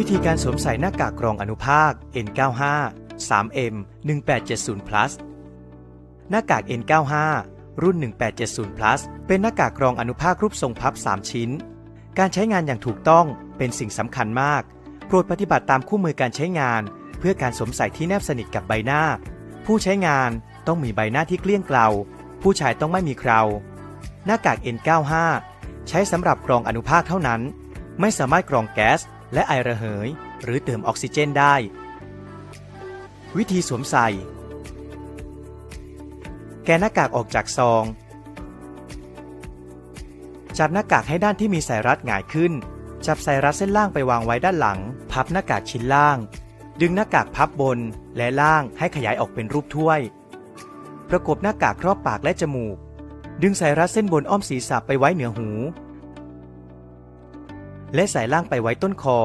วิธีการสวมใส่หน้ากากกรองอนุภาค N95 3M 1870 plus หน้ากาก N95 รุ่น 1870 plus เป็นหน้ากากกรองอนุภาครูปทรงพับ 3 ชิ้น การใช้งานอย่างถูกต้องเป็นสิ่งสำคัญมาก โปรดปฏิบัติตามคู่มือการใช้งาน เพื่อการสวมใส่ที่แนบสนิทกับใบหน้า ผู้ใช้งานต้องมีใบหน้าที่เกลี้ยงเกลา ผู้ชายต้องไม่มีเครา หน้ากาก N95 ใช้สำหรับกรองอนุภาคเท่านั้น ไม่สามารถกรองแก๊ส และไอระเหย หรือเติมออกซิเจนได้ วิธีสวมใส่ แกะหน้ากากออกจากซอง จับหน้ากากให้ด้านที่มีสายรัดหงายขึ้น จับสายรัดเส้นล่างไปวางไว้ด้านหลัง พับหน้ากากชิ้นล่าง ดึงหน้ากากพับบนและล่างให้ขยายออกเป็นรูปถ้วย ประกบหน้ากากครอบปากและจมูก ดึงสายรัดเส้นบนอ้อมศีรษะไปไว้เหนือหู และสายล่างไปไว้ต้นคอ